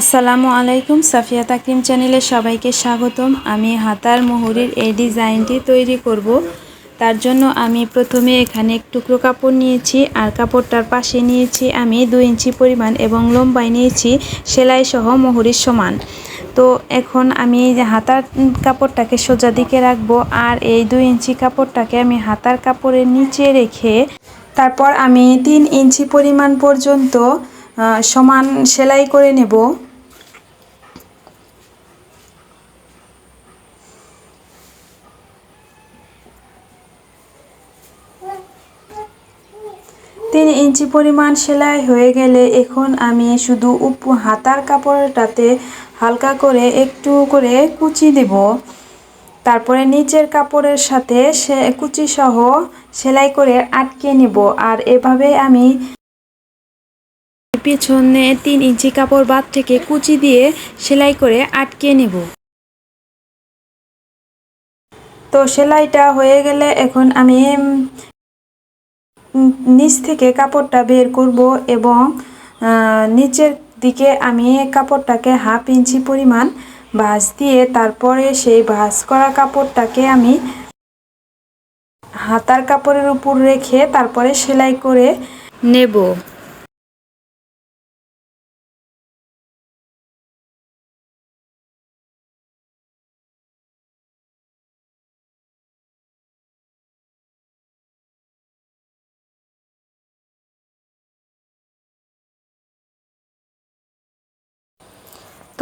আসসালামু আলাইকুম, সাফিয়া তাকিম চ্যানেলে সবাইকে স্বাগতম। আমি হাতার মোহরির এই ডিজাইনটি তৈরি করব। তার জন্য আমি প্রথমে এখানে এক টুকরো কাপড় নিয়েছি, আর কাপড়টার পাশে নিয়েছি আমি দুই ইঞ্চি পরিমাণ এবং লম্বাই নিয়েছি সেলাই সহ মোহরির সমান। তো এখন আমি হাতার কাপড়টাকে সোজা দিকে রাখব, আর এই দুই ইঞ্চি কাপড়টাকে আমি হাতার কাপড়ের নিচে রেখে তারপর আমি তিন ইঞ্চি পরিমাণ পর্যন্ত সমান সেলাই করে নেব। তিন ইঞ্চি পরিমাণ সেলাই হয়ে গেলে এখন আমি শুধু উপ হাতার কাপড়টাতে হালকা করে একটু করে কুচি দেব। তারপরে নিচের কাপড়ের সাথে সে কুচি সহ সেলাই করে আটকে নেব। আর এভাবে আমি পিছনে তিন ইঞ্চি কাপড় বাদ থেকে কুচি দিয়ে সেলাই করে আটকে নেব। তো সেলাইটা হয়ে গেলে এখন আমি নিচ থেকে কাপড়টা বের করব এবং নিচের দিকে আমি কাপড়টাকে হাফ ইঞ্চি পরিমাণ ভাঁজ দিয়ে তারপরে সেই ভাঁজ করা কাপড়টাকে আমি হাতার কাপড়ের উপর রেখে তারপরে সেলাই করে নেব।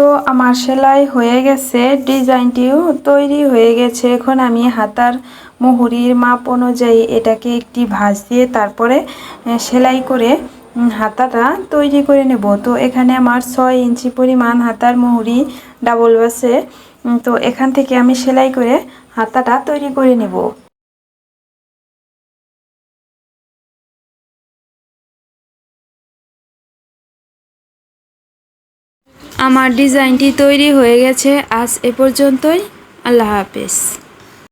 তো আমার সেলাই হয়ে গেছে, ডিজাইনটিও তৈরি হয়ে গেছে। এখন আমি হাতার মুহুরির মাপ অনুযায়ী এটাকে একটি ভাঁজ দিয়ে তারপরে সেলাই করে হাতাটা তৈরি করে নেব। তো এখানে আমার ছয় ইঞ্চি পরিমাণ হাতার মুহুরি ডাবল বাসে তো এখান থেকে আমি সেলাই করে হাতাটা তৈরি করে নেব। আমার ডিজাইনটি তৈরি হয়ে গেছে। আজ এ পর্যন্তই। আল্লাহ হাফেজ।